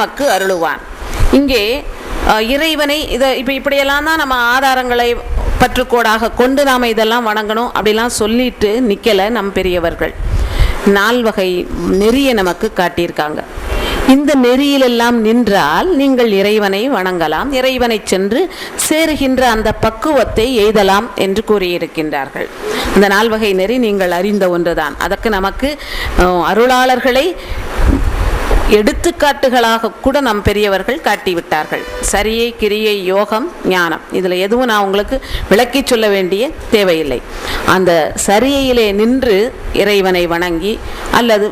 நமக்கு அருளுவான். இங்கே இறைவனை இதை இப்போ இப்படியெல்லாம் தான் நம்ம ஆதாரங்களை பற்றுக்கோடாக கொண்டு நாம் இதெல்லாம் வணங்கணும் அப்படிலாம் சொல்லிட்டு நிற்கலை நம் பெரியவர்கள். நால்வகை நெறியை நமக்கு காட்டியிருக்காங்க. இந்த நெறியிலெல்லாம் நின்றால் நீங்கள் இறைவனை வணங்கலாம். இறைவனை சென்று சேருகின்ற அந்த பக்குவத்தை எய்தலாம் என்று கூறியிருக்கின்றார்கள். அந்த நால்வகை நெறி நீங்கள் அறிந்த ஒன்றுதான். அதற்கு நமக்கு அருளாளர்களை எடுத்துக்காட்டுகளாக கூட நம் பெரியவர்கள் காட்டிவிட்டார்கள். சரியை கிரியை யோகம் ஞானம். இதில் எதுவும் நான் உங்களுக்கு விளக்கி சொல்ல வேண்டிய தேவையில்லை. அந்த சரியையிலே நின்று இறைவனை வணங்கி அல்லது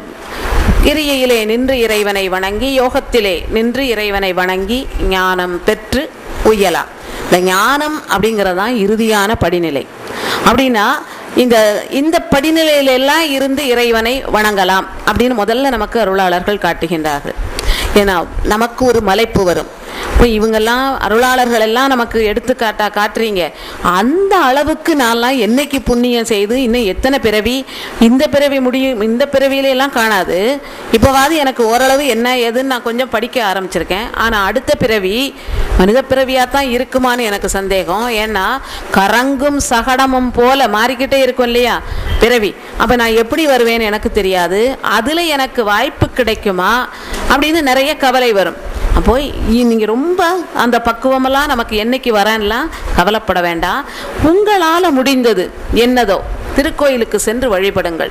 கிரியையிலே நின்று இறைவனை வணங்கி யோகத்திலே நின்று இறைவனை வணங்கி ஞானம் பெற்று உயலாம். இந்த ஞானம் அப்படிங்கிறது தான் இறுதியான படிநிலை. அப்படின்னா இந்த இந்த படிநிலையிலெல்லாம் இருந்து இறைவனை வணங்கலாம் அப்படின்னு முதல்ல நமக்கு அருளாளர்கள் காட்டுகின்றார்கள். ஏன்னா நமக்கு ஒரு மலைப்பு வரும். இப்போ இவங்கெல்லாம் அருளாளர்கள் எல்லாம் நமக்கு எடுத்துக்காட்டா காட்டுறீங்க. அந்த அளவுக்கு நான்லாம் என்னைக்கு புண்ணியம் செய்து இன்னும் எத்தனை பிறவி? இந்த பிறவி முடியும் இந்த பிறவியிலெல்லாம் காணாது. இப்போவாது எனக்கு ஓரளவு என்ன ஏதுன்னு நான் கொஞ்சம் படிக்க ஆரம்பிச்சிருக்கேன். ஆனால் அடுத்த பிறவி மனித பிறவியாக தான் இருக்குமான்னு எனக்கு சந்தேகம். ஏன்னா கரங்கும் சகடமும் போல மாறிக்கிட்டே இருக்கும் இல்லையா? பிறவி. அப்போ நான் எப்படி வருவேன்னு எனக்கு தெரியாது. அதில் எனக்கு வாய்ப்பு கிடைக்குமா? அப்படின்னு நிறைய கவலை வரும். அப்போ நீங்கள் ரொம்ப அந்த பக்குவமெல்லாம் நமக்கு என்னைக்கு வரேன்லாம் கவலைப்பட வேண்டாம். உங்களால் முடிந்தது என்னதோ திருக்கோயிலுக்கு சென்று வழிபடுங்கள்.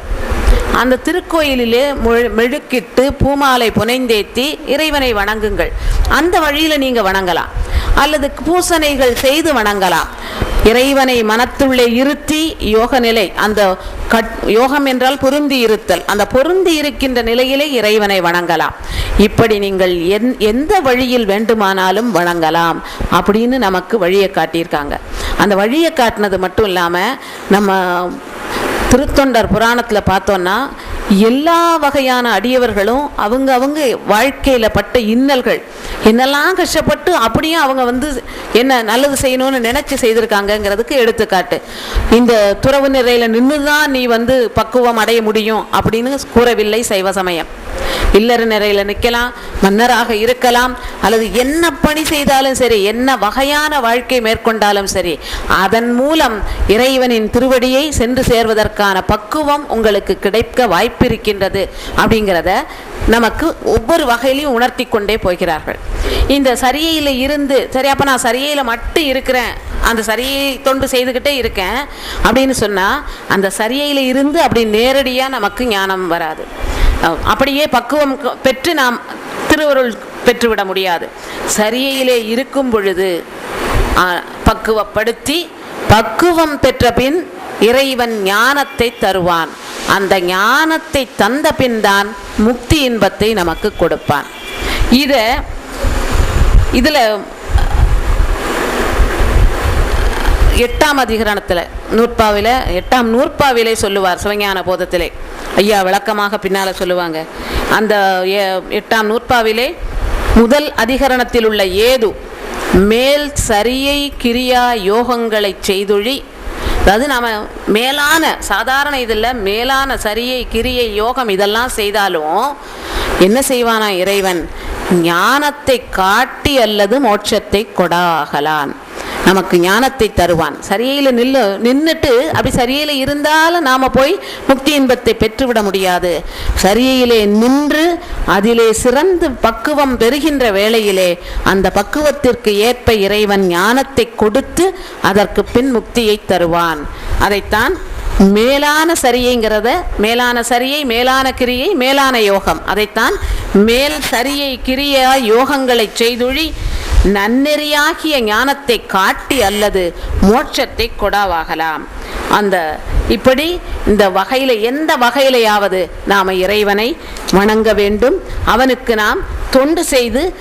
அந்த திருக்கோயிலிலே முழு- மெழுக்கிட்டு பூமாலை புனைந்தேத்தி இறைவனை வணங்குங்கள். அந்த வழியில் நீங்கள் வணங்கலாம். அல்லது பூசணைகள் செய்து வணங்கலாம். இறைவனை மனத்துள்ளே இருத்தி யோக நிலை அந்த கட் யோகம் என்றால் பொருந்தி இருத்தல். அந்த பொருந்தி இருக்கின்ற நிலையிலே இறைவனை வணங்கலாம். இப்படி நீங்கள் எந் எந்த வழியில் வேண்டுமானாலும் வணங்கலாம் அப்படின்னு நமக்கு வழியை காட்டியிருக்காங்க. அந்த வழியை காட்டினது மட்டும் இல்லாமல் நம்ம திருத்தொண்டர் புராணத்தில் பார்த்தோன்னா எல்லா வகையான அடியவர்களும் அவங்க அவங்க வாழ்க்கையில் பட்ட இன்னல்கள். என்னெல்லாம் கஷ்டப்பட்டு அப்படியும் அவங்க வந்து என்ன நல்லது செய்யணும்னு நினச்சி செய்திருக்காங்கங்கிறதுக்கு எடுத்துக்காட்டு. இந்த துறவு நிறையில் நின்று தான் நீ வந்து பக்குவம் அடைய முடியும் அப்படின்னு கூறவில்லை சைவ சமயம். இல்லற நிறையில் நிற்கலாம் மன்னராக இருக்கலாம் அல்லது என்ன பணி செய்தாலும் சரி என்ன வகையான வாழ்க்கை மேற்கொண்டாலும் சரி அதன் மூலம் இறைவனின் திருவடியை சென்று சேர்வதற்கான பக்குவம் உங்களுக்கு கிடைக்க வாய்ப்பு வாய்ப்பிருக்கின்றது அப்படிங்கிறத நமக்கு ஒவ்வொரு வகையிலையும் உணர்த்தி கொண்டே போகிறார்கள். இந்த சரியையில் இருந்து சரி அப்போ நான் சரியையில் மட்டும் இருக்கிறேன் அந்த சரியை தொண்டு செய்துக்கிட்டே இருக்கேன் அப்படின்னு சொன்னால் அந்த சரியையில் இருந்து அப்படி நேரடியாக நமக்கு ஞானம் வராது. அப்படியே பக்குவம் பெற்று நாம் திருவருள் பெற்றுவிட முடியாது. சரியையிலே இருக்கும் பொழுது பக்குவப்படுத்தி பக்குவம் பெற்ற பின் இறைவன் ஞானத்தை தருவான். அந்த ஞானத்தை தந்த பின் தான் முக்தி இன்பத்தை நமக்கு கொடுப்பான். இதை இதில் எட்டாம் அதிகரணத்தில் நூற்பாவில எட்டாம் நூற்பாவிலே சொல்லுவார் சிவஞான போதத்திலே. ஐயா விளக்கமாக பின்னால் சொல்லுவாங்க. அந்த எட்டாம் நூற்பாவிலே முதல் அதிகரணத்தில் உள்ள ஏது? மேல் சரியை கிரியா யோகங்களை செய்துழி அதாவது நாம் மேலான சாதாரண இதில் மேலான சரியை கிரியை யோகம் இதெல்லாம் செய்தாலும் என்ன செய்வானா இறைவன்? ஞானத்தை காட்டி அல்லது மோட்சத்தை கொடாகலான். நமக்கு ஞானத்தை தருவான். சரியில நில்லு நின்றுட்டு அப்படி சரியில இருந்தாலும் நாம் போய் முக்தி இன்பத்தை பெற்றுவிட முடியாது. சரியிலே நின்று அதிலே சிறந்து பக்குவம் பெறுகின்ற வேளையிலே அந்த பக்குவத்திற்கு ஏற்ப இறைவன் ஞானத்தை கொடுத்து அதற்கு பின் முக்தியை தருவான். அதைத்தான் மேலான சரியைங்கிறத மேலான சரியை மேலான கிரியை மேலான யோகம். அதைத்தான் மேல் சரியை கிரியா யோகங்களை செய்துழி நன்னெறியாகிய ஞானத்தை காட்டி அல்லது மோட்சத்தை கொடாவாகலாம். அந்த இப்படி இந்த வகையில் எந்த வகையிலையாவது நாம் இறைவனை வணங்க வேண்டும். அவனுக்கு நாம் தொண்டு செய்து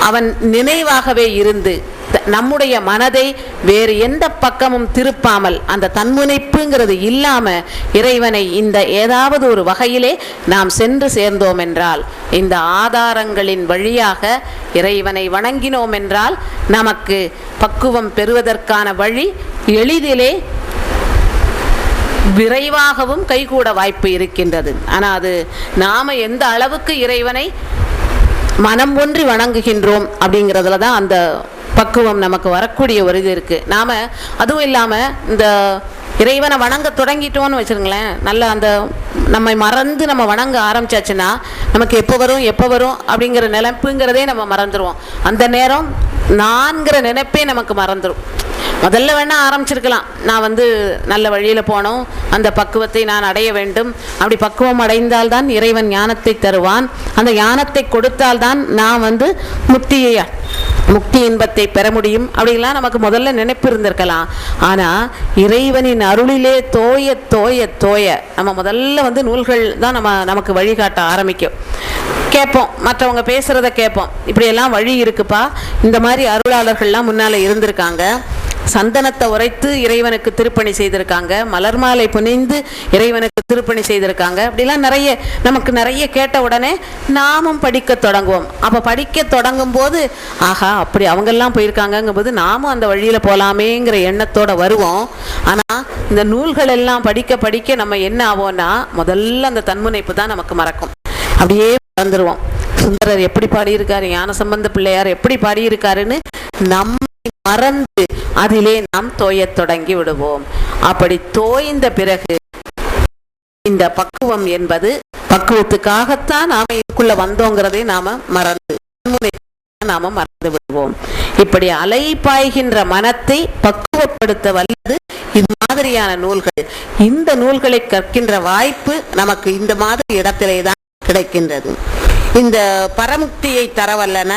அவன் நினைவாகவே இருந்து நம்முடைய மனதை வேறு எந்த பக்கமும் திருப்பாமல் அந்த தன்முனைப்புங்கிறது இல்லாமல் இறைவனை இந்த ஏதாவது ஒரு வகையிலே நாம் சென்று சேர்ந்தோம் என்றால் இந்த ஆதாரங்களின் வழியாக இறைவனை வணங்கினோம் என்றால் நமக்கு பக்குவம் பெறுவதற்கான வழி எளிதிலே விரைவாகவும் கைகூட வாய்ப்பு இருக்கின்றது. ஆனால் அது நாம் எந்த அளவுக்கு இறைவனை மனம் ஒன்றி வணங்குகின்றோம் அப்படிங்கிறதுல தான் அந்த பக்குவம் நமக்கு வரக்கூடிய ஒரு இது இருக்குது நாம் அதுவும் இல்லாமல் இந்த இறைவனை வணங்க தொடங்கிட்டோம்னு வச்சுருங்களேன். நல்ல அந்த நம்மை மறந்து நம்ம வணங்க ஆரம்பிச்சாச்சுன்னா நமக்கு எப்போ வரும் எப்போ வரும் அப்படிங்கிற நினைப்புங்கிறதே நம்ம மறந்துடுவோம் அந்த நேரம் நான்கிற நினைப்பே நமக்கு மறந்துடும் முதல்ல வேணால் ஆரம்பிச்சிருக்கலாம். நான் வந்து நல்ல வழியில் போனோம். அந்த பக்குவத்தை நான் அடைய வேண்டும். அப்படி பக்குவம் அடைந்தால்தான் இறைவன் ஞானத்தை தருவான். அந்த ஞானத்தை கொடுத்தால்தான் நான் வந்து முத்தியை முக்தி இன்பத்தை பெற முடியும். அப்படிலாம் நமக்கு முதல்ல நினைப்பு இருந்திருக்கலாம் ஆனால் இறைவனின் அருளிலே தோய தோய தோய நம்ம முதல்ல வந்து நூல்கள் தான் நம்ம நமக்கு வழிகாட்ட ஆரம்பிக்கும். கேட்போம். மற்றவங்க பேசுகிறத கேட்போம். இப்படியெல்லாம் வழி இருக்குப்பா. இந்த மாதிரி அருளாளர்கள்லாம் முன்னால் இருந்திருக்காங்க. சந்தனத்தை உரைத்து இறைவனுக்கு திருப்பணி செய்திருக்காங்க. மலர் மாலை புனிந்து இறைவனுக்கு திருப்பணி செய்திருக்காங்க. அப்படிலாம் நிறைய நமக்கு நிறைய கேட்ட உடனே நாமும் படிக்க தொடங்குவோம். அப்போ படிக்க தொடங்கும் போது ஆஹா அப்படி அவங்கெல்லாம் போயிருக்காங்கங்கும் போது நாமும் அந்த வழியில் போகலாமேங்கிற எண்ணத்தோடு வருவோம். ஆனால் இந்த நூல்கள் எல்லாம் படிக்க படிக்க நம்ம என்ன ஆவோம்னா முதல்ல அந்த தன்முனைப்பு தான் நமக்கு மறக்கும். அப்படியே மறந்துடுவோம் சுந்தரர் எப்படி பாடியிருக்காரு? ஞான சம்பந்த பிள்ளையார் எப்படி பாடியிருக்காருன்னு நம்மை மறந்து அதிலே நாம் தோயத் தொடங்கி விடுவோம். அப்படி தோய்ந்த பிறகு இந்த பக்குவம் என்பது பக்குவத்துக்காகத்தான் நாம இதுக்குள்ள வந்தோங்கிறதை நாம மறந்து நாம மறந்து விடுவோம். இப்படி அலை பாய்கின்ற மனத்தை பக்குவப்படுத்த வல்லது இது மாதிரியான நூல்கள். இந்த நூல்களை கற்கின்ற வாய்ப்பு நமக்கு இந்த மாதிரி இடத்திலே தான் கிடைக்கின்றது. இந்த பரமுக்தியை தரவல்லன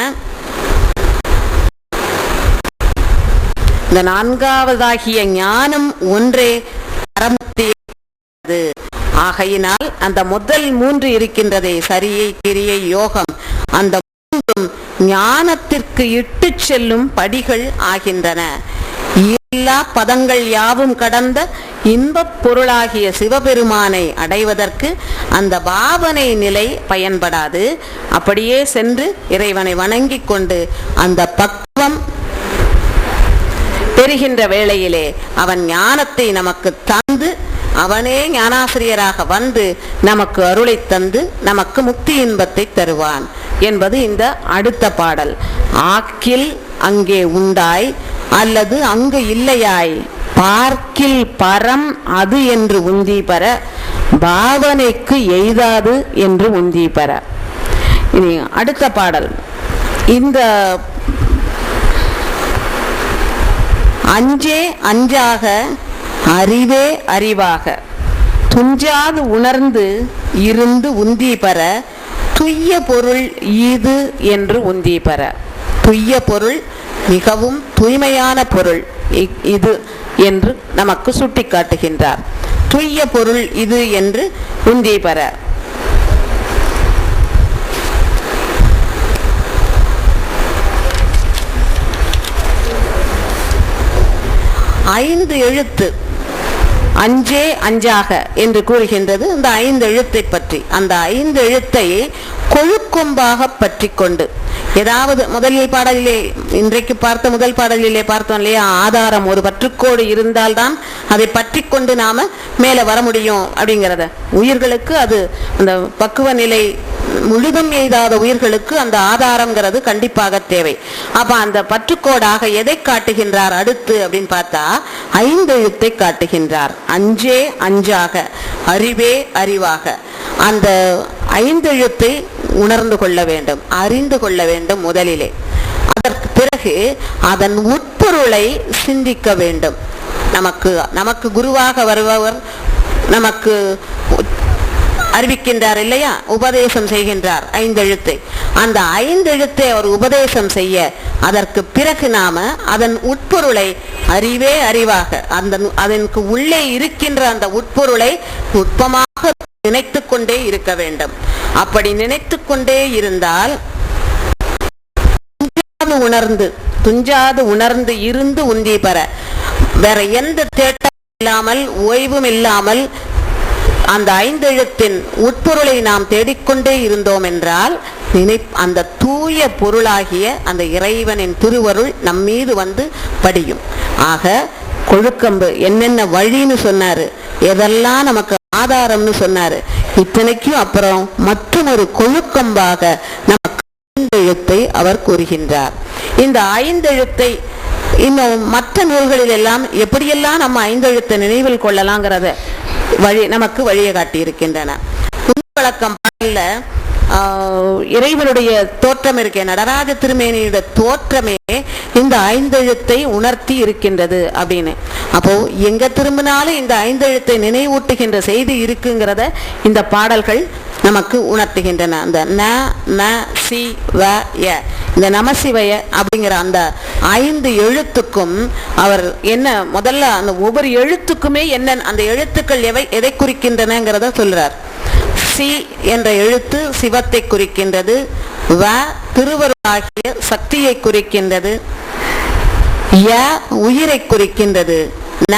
இந்த நான்காவதாகிய ஞானம் ஒன்றே ஆகையினால் அந்த முதல் மூன்று இருக்கின்றதே சரியை கிரியை யோகம். அந்த மூன்றும் ஞானத்திற்கு இட்டு செல்லும் படிகள் ஆகின்றன. எல்லா பதங்கள் யாவும் கடந்த இன்பப் பொருளாகிய சிவபெருமானை அடைவதற்கு அந்த பாவனை நிலை பயன்படாது. அப்படியே சென்று இறைவனை வணங்கிக் கொண்டு அந்த பக்குவம் பெறுகின்ற வேளையிலே அவன் ஞானத்தை நமக்கு தந்து அவனே ஞானாசிரியராக வந்து நமக்கு அருளை தந்து நமக்கு முக்தி இன்பத்தை தருவான் என்பது இந்த அடுத்த பாடல். ஆக்கில் அங்கே உண்டாய் அல்லது அங்கு இல்லையாய் பார்க்கில் பரம் அது என்று உந்தி பெற பாவனைக்கு எய்தாது என்று உந்தி பெற இனி அடுத்த பாடல். இந்த அஞ்சே அஞ்சாக அறிவே அறிவாக. துஞ்சாது உணர்ந்து இருந்து உந்தி பெற துய்ய பொருள் இது என்று உந்தி பெற. துய்ய பொருள் மிகவும் தூய்மையான பொருள் இ- இது என்று நமக்கு சுட்டிக்காட்டுகின்றார். துய்ய பொருள் இது என்று உந்தி பெற. ஐந்து எழுத்து. அஞ்சே அஞ்சாக என்று கூறுகின்றது. இந்த ஐந்து எழுத்தை பற்றி. அந்த ஐந்து எழுத்தை கொழுக்கொம்பாக பற்றி கொண்டு. ஏதாவது முதலில் பாடலிலே இன்றைக்கு பார்த்த முதல் பாடலிலே பார்த்தோம் இல்லையா? ஆதாரம் ஒரு பற்றுக்கோடு இருந்தால்தான் அதை பற்றி கொண்டு நாம மேலே வர முடியும் அப்படிங்கிறத. உயிர்களுக்கு அது அந்த பக்குவ நிலை முழுதும் எய்தாத உயிர்களுக்கு அந்த ஆதாரம்ங்கிறது கண்டிப்பாக தேவை. அப்ப அந்த பற்றுக்கோடாக எதை காட்டுகின்றார் அடுத்து அப்படின்னு பார்த்தா ஐந்து எழுத்தை காட்டுகின்றார். அஞ்சே அஞ்சாக அறிவே அறிவாக. அந்த ஐந்தெழுத்தை உணர்ந்து கொள்ள வேண்டும் அறிந்து கொள்ள வேண்டும் முதலிலே. அதற்கு பிறகு அதன் உட்பொருளை சிந்திக்க வேண்டும். நமக்கு நமக்கு குருவாக வருபவர் நமக்கு அறிவிக்கின்றார் இல்லையா? உபதேசம் செய்கின்றார். ஐந்தெழுத்தை அந்த ஐந்தெழுத்தை அவர் உபதேசம் செய்ய அதற்கு பிறகு நாம அதன் உட்பொருளை அறிவே அறிவாக அந்த அதற்கு உள்ளே இருக்கின்ற அந்த உட்பொருளை நுட்பமாக நினைத்து கொண்டே இருக்க வேண்டும். அப்படி நினைத்து கொண்டே இருந்தால் உணர்ந்து துஞ்சாது உணர்ந்து இருந்து உந்தி பெற. வேற எந்த தேட்டம் இல்லாமல் ஓய்வும் இல்லாமல் அந்த ஐந்தெழுத்தின் உட்பொருளை நாம் தேடிக்கொண்டே இருந்தோம் என்றால் நினை அந்த தூய பொருளாகிய அந்த இறைவனின் திருவருள் நம் மீது வந்து படியும். ஆக கொழுக்கம்பு என்னென்ன வழின்னு சொன்னாரு. எதெல்லாம் நமக்கு ஆதாரம்னு சொன்னாரு. இத்தனைக்கும் அப்புறம் மற்றும் ஒரு கொழுக்கம்பாக நமக்கு ஐந்தெழுத்தை அவர் கூறுகின்றார். இந்த ஐந்தெழுத்தை இன்னும் மற்ற நூல்களில் எல்லாம் எப்படியெல்லாம் நம்ம ஐந்தெழுத்தை நினைவில் கொள்ளலாங்கிறத வழி நமக்கு வழியை காட்டியிருக்கின்றன. கும்பழக்கம் பாடல இறைவனுடைய தோற்றம் இருக்கே நடராஜ திருமேனியோட தோற்றமே இந்த ஐந்தெழுத்தை உணர்த்தி இருக்கின்றது அப்படின்னு. அப்போ எங்க திரும்பினாலும் இந்த ஐந்தெழுத்தை நினைவூட்டுகின்ற செய்தி இருக்குங்கிறத இந்த பாடல்கள் நமக்கு உணர்த்துகின்றன. அந்த ந ந சி வ ய. இந்த நமசிவய அப்படிங்கிற அந்த ஐந்து எழுத்துக்கும் அவர் என்ன முதல்ல அந்த ஒவ்வொரு எழுத்துக்குமே என்ன அந்த எழுத்துக்கள் எவை எதை குறிக்கின்றனங்கிறத சொல்றார். சி என்ற எழுத்து சிவத்தை குறிக்கின்றது. வ திருவருளாகிய சக்தியை குறிக்கின்றது. ய உயிரை குறிக்கின்றது. ந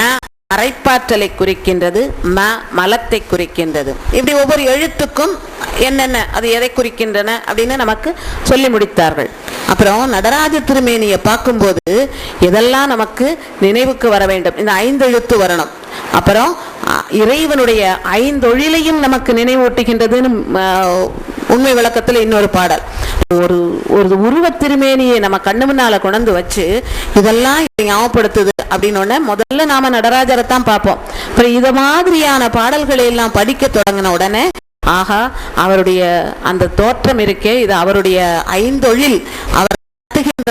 அரைப்பாற்றலை குறிக்கின்றது ம மலத்தை குறிக்கின்றது. இப்படி ஒவ்வொரு எழுத்துக்கும் என்னென்ன அது எதை குறிக்கின்றன அப்படின்னு நமக்கு சொல்லி முடித்தார்கள். அப்புறம் நடராஜ திருமேனியை பார்க்கும்போது இதெல்லாம் நமக்கு நினைவுக்கு வர வேண்டும். இந்த ஐந்தெழுத்து வரணும். அப்புறம் இறைவனுடைய ஐந்தொழிலையும் நமக்கு நினைவூட்டுகின்றதுன்னு உண்மை விளக்கத்தில் இன்னொரு பாடல். ஒரு ஒரு உருவத் திருமேனியை நம்ம கண்ணு முன்னால கொண்டு வச்சு இதெல்லாம் இதை ஞாபகப்படுத்துது. அப்படின்னு முதல்ல நாம நடராஜரை தான் பார்ப்போம். அப்புறம் இத மாதிரியான பாடல்களை எல்லாம் படிக்க தொடங்கின உடனே ஆகா அவருடைய அந்த தோற்றம் இருக்கே இது அவருடைய ஐந்தொழில் அவர்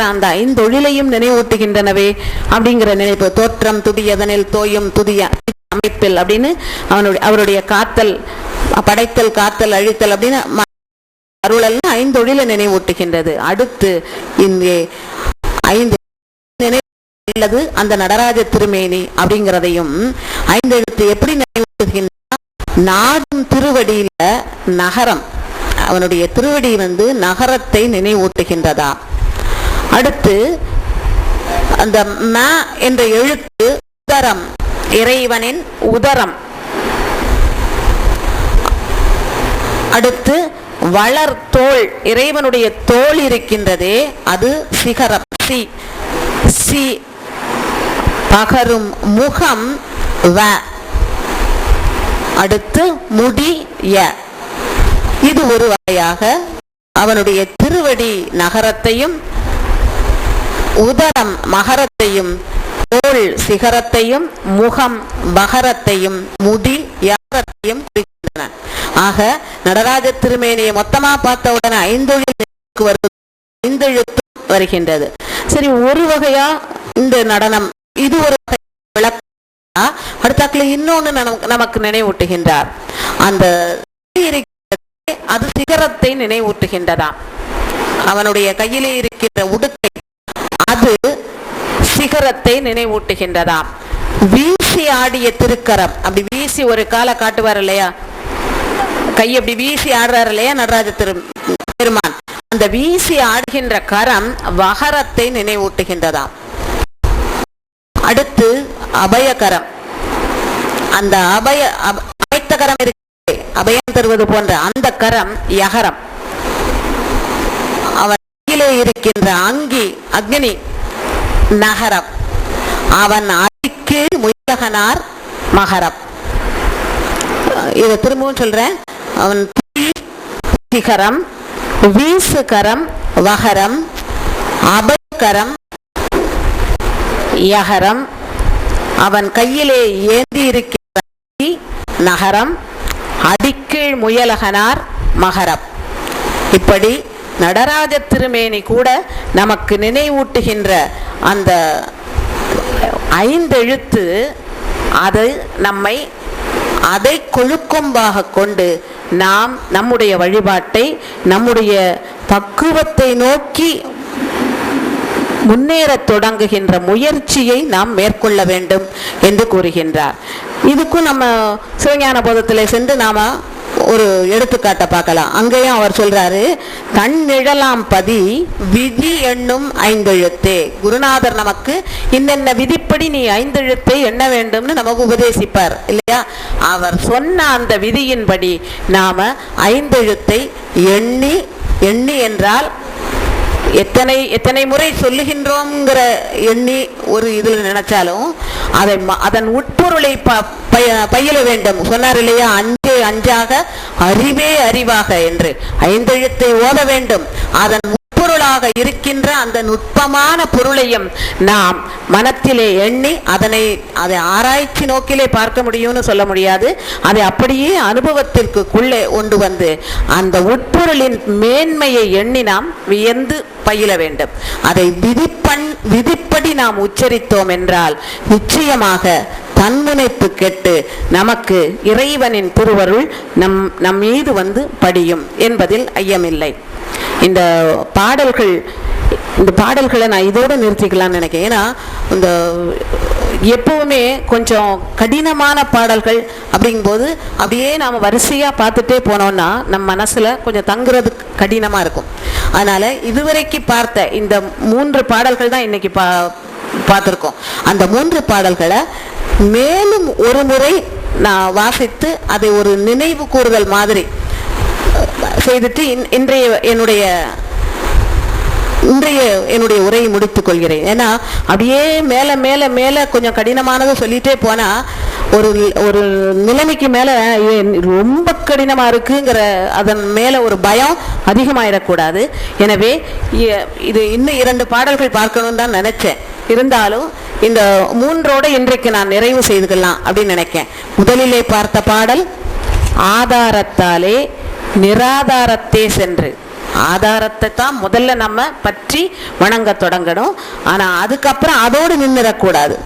அந்த ஐந்தொழிலையும் நினைவூட்டுகின்றனவே அப்படிங்கிற நினைப்பு. தோற்றம் துடியதனில் தோயும் துதிய அமைப்பில் அப்படின்னு அவனுடைய அவருடைய காத்தல் படைத்தல் காத்தல் அழித்தல் அப்படின்னு ம- ஐந்தொழிலை நினைவூட்டுகின்றது. அடுத்து இந்த ஐந்து அல்லது அந்த நடராஜ திருமேனி அப்படிங்கிறதையும் ஐந்தெழுத்து எப்படி நினைவூட்டுகின்ற நாடும் திருவடியில நகரம். அவனுடைய திருவடி வந்து நகரத்தை நினைவூட்டுகின்றதா? அடுத்து அந்த ம என்ற எழுத்து உதரம் இறைவனின் உதரம். அடுத்து வளர் தோல் இறைவனுடைய தோல் இருக்கின்றதே அது சிகரம். சி சி பகரும் முகம் வ. அடுத்து முடி ய. இது ஒரு வகையாக அவனுடைய திருவடி நகரத்தையும் உதரம் மகரத்தையும் தோல் சிகரத்தையும் முகம் பகரத்தையும் முடி யாரத்தையும் குறிக்கின்றன. ஆக நடராஜ திருமேனியை மொத்தமா பார்த்தவுடன் உடனே ஐந்தொழில் வருவது வருகின்றது. சரி ஒரு வகையா இந்த நடனம் இது ஒரு விளக்கா அடுத்தாக்குல இன்னொன்னு நமக்கு- நமக்கு நினைவூட்டுகின்றார். அந்த அது சிகரத்தை நினைவூட்டுகின்றதாம் அவனுடைய கையிலே இருக்கின்ற உடுக்கை அது சிகரத்தை நினைவூட்டுகின்றதாம் வீசி ஆடிய திருக்கரம் அப்படி வீசி ஒரு காலை காட்டுவார் இல்லையா? கை அப்படி வீசி ஆடுறாரு இல்லையா நடராஜ திரு பெருமான்? அந்த வீசி ஆடுகின்ற கரம் வகரத்தை நினைவூட்டுகின்றதாம். அடுத்து அபயகரம். அந்த அபய அமைத்த கரம் இருக்கு. அபயம் தருவது போன்ற அந்த கரம் யகரம். அவன் கையிலே இருக்கின்ற அங்கி அக்னி நகரம். அவன் அடிக்கு முயலகனார் மகரம். இதை திரும்பவும் சொல்றேன். அவன் சிகரம் வீசுகரம் வகரம் அபயகரம் யகரம் அவன் கையிலே ஏந்தி இருக்கிற நகரம் அடிக்கீழ் முயலகனார் மகரம். இப்படி நடராஜ திருமேனி கூட நமக்கு நினைவூட்டுகின்ற அந்த ஐந்தெழுத்து அது நம்மை அதை கொழுக்கொம்பாக கொண்டு நாம் நம்முடைய வழிபாட்டை நம்முடைய பக்குவத்தை நோக்கி முன்னேறத் தொடங்குகின்ற முயற்சியை நாம் மேற்கொள்ள வேண்டும் என்று கூறுகின்றார். இதுக்கும் நம்ம சிவஞான போதத்தில் சென்று நாம் ஒரு எடுத்துக்காட்டை பார்க்கலாம். அங்கேயும் அவர் சொல்றாரு தன் நிழலாம் பதி விதி எண்ணும் ஐந்தெழுத்தே. குருநாதர் நமக்கு இன்னென்ன விதிப்படி நீ ஐந்தெழுத்தை எண்ண வேண்டும்னு நமக்கு உபதேசிப்பார். இல்லையா? அவர் சொன்ன அந்த விதியின்படி நாம ஐந்தெழுத்தை எண்ணி எண்ணி என்றால் எத்தனை எத்தனை முறை சொல்லுகின்றோங்கிற எண்ணி ஒரு இதில் நினைச்சாலும் அதை அதன் உட்பொருளை ப பயில வேண்டும். சொன்னார் இல்லையா? அஞ்சே அஞ்சாக அறிவே அறிவாக என்று. ஐந்தெழுத்தை ஓத வேண்டும். அதன் பொருளாக இருக்கின்ற அந்த நுட்பமான பொருளையும் நாம் மனத்திலே எண்ணி அதனை அதை ஆராய்ச்சி நோக்கிலே பார்க்க முடியும்னு சொல்ல முடியாது. அதை அப்படியே அனுபவத்திற்குள்ளே கொண்டு வந்து அந்த உட்பொருளின் மேன்மையை எண்ணி நாம் வியந்து பயில வேண்டும். அதை விதிப்பண் விதிப்படி நாம் உச்சரித்தோம் என்றால் நிச்சயமாக தன்முனைப்பு கெட்டு நமக்கு இறைவனின் திருவருள் நம் நம் மீது வந்து படியும் என்பதில் ஐயமில்லை. இந்த பாடல்கள் இந்த பாடல்களை நான் இதோடு நிறுத்திக்கலாம்னு நினைக்கிறேன். ஏன்னா இந்த எப்போவுமே கொஞ்சம் கடினமான பாடல்கள் அப்படிங்கும்போது அப்படியே நாம் வரிசையாக பார்த்துட்டே போனோம்னா நம்ம மனசில் கொஞ்சம் தங்குறது கடினமாக இருக்கும். அதனால் இதுவரைக்கு பார்த்த இந்த மூன்று பாடல்கள் தான் இன்றைக்கி பா பார்த்துருக்கோம். அந்த மூன்று பாடல்களை மேலும் ஒரு முறை நான் வாசித்து அதை ஒரு நினைவு கூறுதல் மாதிரி செய்துட்டு இன்- இன்றைய என்னுடைய இன்றைய என்னுடைய உரையை முடித்துக் கொள்கிறேன் ஏன்னா அப்படியே மேல மேல மேல கொஞ்சம் கடினமானதை சொல்லிட்டே போனா ஒரு ஒரு நிலைமைக்கு மேல ரொம்ப கடினமா இருக்குங்கிற அதன் மேல ஒரு பயம் அதிகமாயிடக்கூடாது. எனவே இது இன்னும் இரண்டு பாடல்கள் பார்க்கணும்னு தான் நினைச்சேன். இருந்தாலும் இந்த மூன்றோட இன்றைக்கு நான் நிறைவு செய்துக்கலாம் அப்படின்னு நினைக்கேன். முதலிலே பார்த்த பாடல் ஆதாரத்தாலே நிராதாரத்தே சென்று. ஆதாரத்தை தான் முதல்ல நம்ம பற்றி வணங்க தொடங்கணும். ஆனால் அதுக்கப்புறம் அதோடு நின்றுடக்கூடாது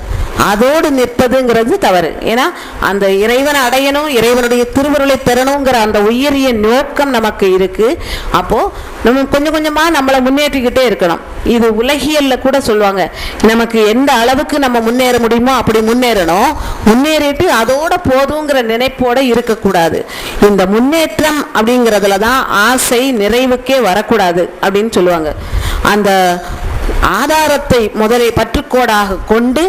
அதோடு நிற்பதுங்கிறது தவறு. ஏன்னா அந்த இறைவனை அடையணும் இறைவனுடைய திருவருளை பெறணுங்கிற அந்த உயரிய நோக்கம் நமக்கு இருக்குது அப்போது நம்ம கொஞ்சம் கொஞ்சமாக நம்மளை முன்னேற்றிக்கிட்டே இருக்கணும். இது உலகியலில் கூட சொல்லுவாங்க நமக்கு எந்த அளவுக்கு நம்ம முன்னேற முடியுமோ அப்படி முன்னேறணும். முன்னேறிட்டு அதோட போதுங்கிற நினைப்போடு இருக்கக்கூடாது. இந்த முன்னேற்றம் அப்படிங்கிறதுல தான் ஆசை நிறைவுக்கே வரக்கூடாது அப்படின்னு சொல்லுவாங்க. அந்த ஆதாரத்தை முதலை பற்றுக்கோடாக கொண்டு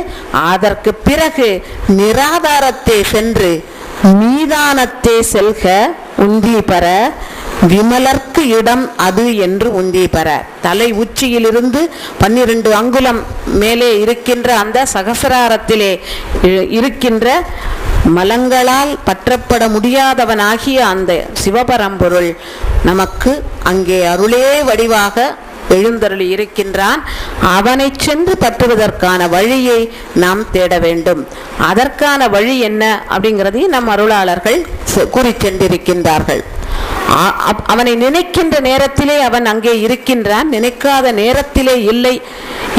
அதற்கு பிறகு நிராதாரத்தை சென்று மீதானத்தே செல்க உந்தி பெற. விமலர்க்கு இடம் அது என்று உந்தி பெற. தலை உச்சியிலிருந்து பன்னிரண்டு அங்குலம் மேலே இருக்கின்ற அந்த சகசராரத்திலே இருக்கின்ற மலங்களால் பற்றப்பட முடியாதவனாகிய அந்த சிவபரம்பொருள் நமக்கு அங்கே அருளே வடிவாக எழுந்தருளி இருக்கின்றான். அவனை சென்று தட்டுவதற்கான வழியை நாம் தேட வேண்டும். அதற்கான வழி என்ன? அப்படிங்கிறதையும் நம் அருளாளர்கள் செ- கூறிச் சென்றிருக்கின்றார்கள். அவனை நினைக்கின்ற நேரத்திலே அவன் அங்கே இருக்கின்றான். நினைக்காத நேரத்திலே இல்லை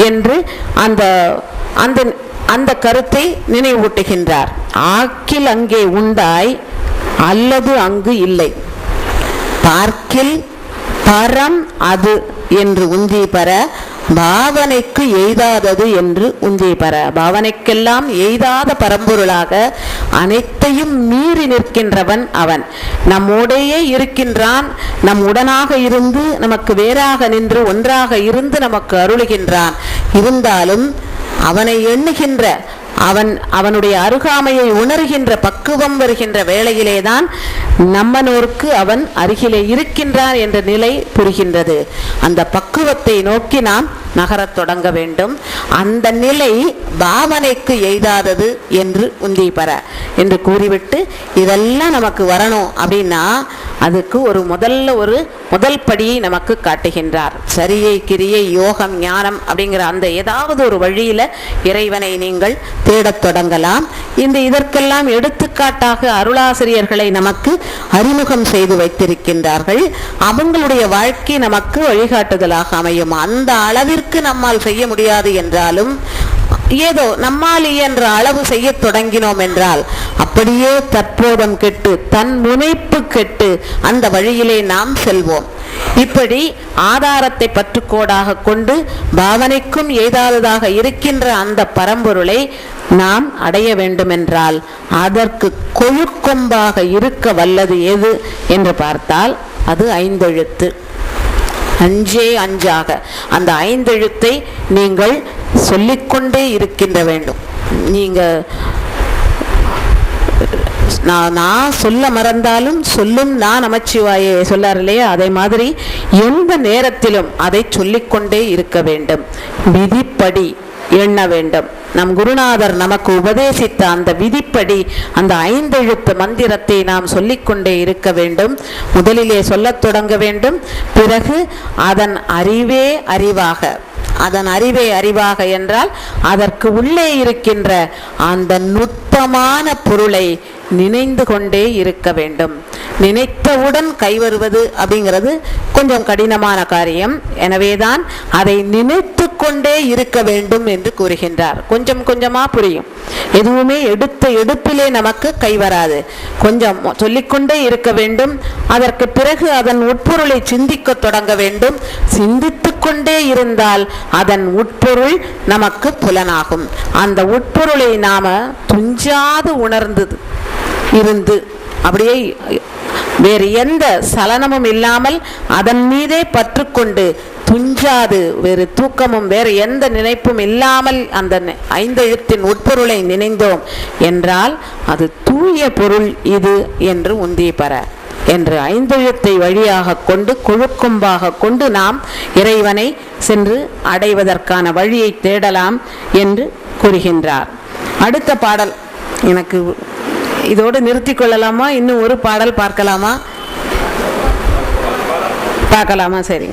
என்று அந்த அந்த அந்த கருத்தை நினைவூட்டுகின்றார். ஆக்கில் அங்கே உண்டாய் அல்லது அங்கு இல்லை. பார்க்கில் பரம் அது என்று உந்தி பெற பாவனைக்கு எய்தாதது என்று உந்தி பெற. பாவனைக்கெல்லாம் எய்தாத பரம்பொருளாக அனைத்தையும் மீறி நிற்கின்றவன் அவன். நம்மோடையே இருக்கின்றான் நம் உடனாக இருந்து நமக்கு வேறாக நின்று ஒன்றாக இருந்து நமக்கு அருளுகின்றான். இருந்தாலும் அவனை எண்ணுகின்ற அவன் அவனுடைய அருகாமையை உணர்கின்ற பக்குவம் வருகின்ற வேளையிலேதான் நம்மனோருக்கு அவன் அருகிலே இருக்கின்றான் என்ற நிலை புரிகின்றது. அந்த பக்குவத்தை நோக்கி நாம் நகரத் தொடங்க வேண்டும். அந்த நிலை பாவனைக்கு எய்தாதது என்று உந்தி பெற என்று கூறிவிட்டு இதெல்லாம் நமக்கு வரணும் அப்படின்னா அதுக்கு ஒரு முதல்ல ஒரு முதல் படியை நமக்கு காட்டுகின்றார். சரியை கிரியை யோகம் ஞானம் அப்படிங்கிற அந்த ஏதாவது ஒரு வழியில இறைவனை நீங்கள் தேடத் தொடங்கலாம். இந்த இதற்கெல்லாம் எடுத்துக்காட்டாக அருளாசிரியர்களை நமக்கு அறிமுகம் செய்து வைத்திருக்கின்றார்கள். அவங்களுடைய வாழ்க்கை நமக்கு வழிகாட்டுதலாக அமையும். அந்த அளவிற்கு நம்மால் செய்ய முடியாது என்றாலும் ஏதோ நம்மால் இயன்ற அளவு செய்ய தொடங்கினோம் என்றால் அப்படியே தற்போதம் கெட்டு தன் முனைப்பு கெட்டு அந்த வழியிலே நாம் செல்வோம். இப்படி ஆதாரத்தை பற்றுக்கோடாக கொண்டு பாவனைக்கும் ஏதாததாக இருக்கின்ற அந்த பரம்பொருளை நாம் அடைய வேண்டுமென்றால் அதற்கு கொழுக்கொம்பாக இருக்க வல்லது எது என்று பார்த்தால் அது ஐந்தெழுத்து. அஞ்சே அஞ்சாக. அந்த ஐந்தெழுத்தை நீங்கள் சொல்லிக்கொண்டே இருக்கின்ற வேண்டும். நீங்கள் நான் நான் சொல்ல மறந்தாலும் சொல்லும் நான் நமச்சிவாயே சொல்லார் இல்லையா? அதே மாதிரி எந்த நேரத்திலும் அதை சொல்லிக்கொண்டே இருக்க வேண்டும். விதிப்படி எண்ண வேண்டும். நம் குருநாதர் நமக்கு உபதேசித்த அந்த விதிப்படி அந்த ஐந்தெழுத்து மந்திரத்தை நாம் சொல்லிக்கொண்டே இருக்க வேண்டும். முதலிலே சொல்லத் தொடங்க வேண்டும். பிறகு அதன் அறிவே அறிவாக அதன் அறிவே அறிவாக என்றால் அதற்கு உள்ளே இருக்கின்ற அந்த நுட்பமான பொருளை நினைந்து கொண்டே இருக்க வேண்டும். நினைத்தவுடன் கைவருவது அப்படிங்கிறது கொஞ்சம் கடினமான காரியம். எனவேதான் அதை நினைத்து கொண்டே இருக்க வேண்டும் என்று கூறுகின்றார். கொஞ்சம் கொஞ்சமா புரியும். எதுவுமே எடுத்த எடுப்பிலே நமக்கு கைவராது கொஞ்சம் சொல்லிக்கொண்டே இருக்க வேண்டும். அதற்கு பிறகு அதன் உட்பொருளை சிந்திக்க தொடங்க வேண்டும். சிந்தித்து கொண்டே இருந்தால் அதன் உட்பொருள் நமக்கு புலனாகும். அந்த உட்பொருளை நாம துஞ்சாது உணர்ந்தது இருந்து அப்படியே வேறு எந்த சலனமும் இல்லாமல் அதன் மீதே பற்றுக்கொண்டு துஞ்சாது வேறு தூக்கமும் வேறு எந்த நினைப்பும் இல்லாமல் அந்த நி- ஐந்தெழுத்தின் உட்பொருளை நினைந்தோம் என்றால் அது தூய பொருள் இது என்று உந்தி பெற. என்று ஐந்தெழுத்தை வழியாக கொண்டு கொழுக்கொம்பாக கொண்டு நாம் இறைவனை சென்று அடைவதற்கான வழியை தேடலாம் என்று கூறுகின்றார். அடுத்த பாடல் எனக்கு இதோடு நிறுத்திக் கொள்ளலாமா? இன்னும் ஒரு பாடல் பார்க்கலாமா? பார்க்கலாமா? சரி.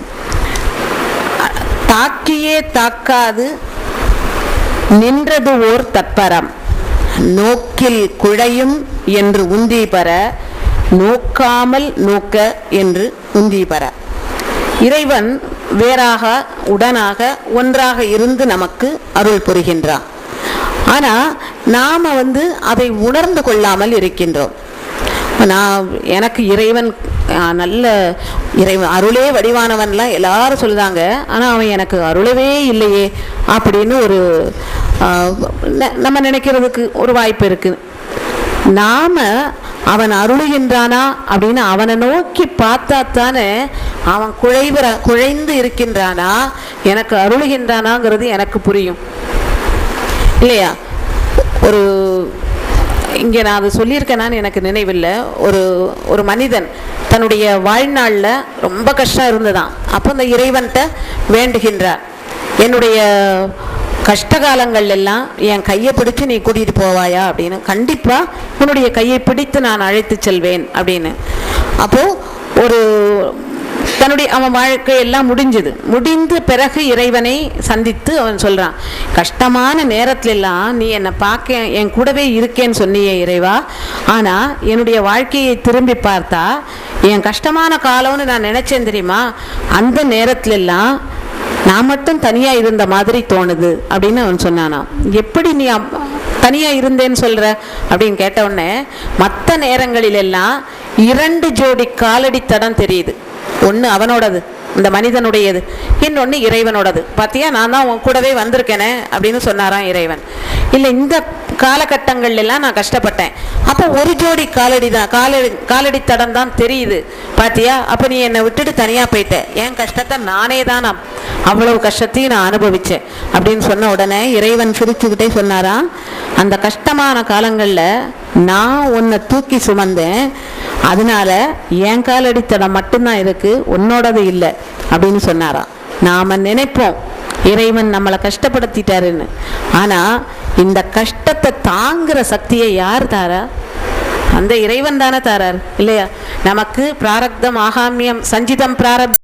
தாக்கியே தாக்காது நின்றது ஓர் தற்பரம். நோக்கில் குழையும் என்று உந்தி பெற நோக்காமல் நோக்க என்று உந்தி பெற இறைவன் வேறாக உடனாக ஒன்றாக இருந்து நமக்கு அருள் புரிகின்றான். ஆனால் நாம் வந்து அதை உணர்ந்து கொள்ளாமல் இருக்கின்றோம். நான் எனக்கு இறைவன் நல்ல இறைவன் அருளே வடிவானவன்லாம் எல்லாரும் சொல்லுதாங்க. ஆனால் அவன் எனக்கு அருளவே இல்லையே அப்படின்னு ஒரு நம்ம நினைக்கிறதுக்கு ஒரு வாய்ப்பு இருக்குது நாம் அவன் அருளுகின்றானா அப்படின்னு அவனை நோக்கி பார்த்தா தானே அவன் குழைவுற குழைந்து இருக்கின்றானா எனக்கு அருளுகின்றானாங்கிறது எனக்கு புரியும். இல்லையா? ஒரு இங்கே நான் அதை சொல்லியிருக்கேனான்னு எனக்கு நினைவில்லை. ஒரு ஒரு மனிதன் தன்னுடைய வாழ்நாளில் ரொம்ப கஷ்டம் இருந்ததான் அப்போ அந்த இறைவன்கிட்ட வேண்டுகின்றார். என்னுடைய கஷ்டகாலங்கள் எல்லாம் என் கையை பிடிச்சு நீ கூட்டிகிட்டு போவாயா? அப்படின்னு. கண்டிப்பாக உன்னுடைய கையை பிடித்து நான் அழைத்து செல்வேன் அப்படின்னு. அப்போது ஒரு தன்னுடைய அவன் வாழ்க்கை எல்லாம் முடிஞ்சது. முடிந்து பிறகு இறைவனை சந்தித்து அவன் சொல்கிறான் கஷ்டமான நேரத்துல எல்லாம் நீ என்னை பார்க்க என் கூடவே இருக்கேன்னு சொன்னியே இறைவா. ஆனால் என்னுடைய வாழ்க்கையை திரும்பி பார்த்தா என் கஷ்டமான காலம்னு நான் நினைச்சேன் தெரியுமா? அந்த நேரத்துல எல்லாம் நான் மட்டும் தனியா இருந்த மாதிரி தோணுது அப்படின்னு அவன் சொன்னானாம். எப்படி நீ தனியாக தனியா இருந்தேன்னு சொல்ற? அப்படின்னு கேட்ட உடனே மற்ற நேரங்களிலெல்லாம் இரண்டு ஜோடி காலடி தடம் தெரியுது. ஒன்று அவனோடது இந்த மனிதனுடையது. இன்னொன்று இறைவனோடது. பார்த்தியா நான் தான் உன் கூடவே வந்திருக்கேனே அப்படின்னு சொன்னாராம் இறைவன். இல்லை இந்த காலகட்டங்கள்லாம் நான் கஷ்டப்பட்டேன். அப்போ ஒரு ஜோடி காலடி தான் காலடி காலடி தடம் தான் தெரியுது. பார்த்தியா அப்போ நீ என்னை விட்டுட்டு தனியாக போயிட்ட. என் கஷ்டத்தை நானே தான் நான் அவ்வளவு கஷ்டத்தையும் நான் அனுபவித்தேன் அப்படின்னு சொன்ன உடனே இறைவன் சிரிச்சுக்கிட்டே சொன்னாராம் அந்த கஷ்டமான காலங்களில் நான் உன்னை தூக்கி சுமந்தேன். அதனால என் காலடித்தடம் மட்டும்தான் இருக்குது உன்னோடது இல்லை. அப்படின்னு சொன்னாராம் நாம் நினைப்போம் இறைவன் நம்மளை கஷ்டப்படுத்திட்டாருன்னு. ஆனால் இந்த கஷ்டத்தை தாங்குற சக்தியை யார் தாரா? அந்த இறைவன் தானே தாரார் இல்லையா? நமக்கு பிராரப்தம் ஆகாமியம் சஞ்சிதம் பிராரப்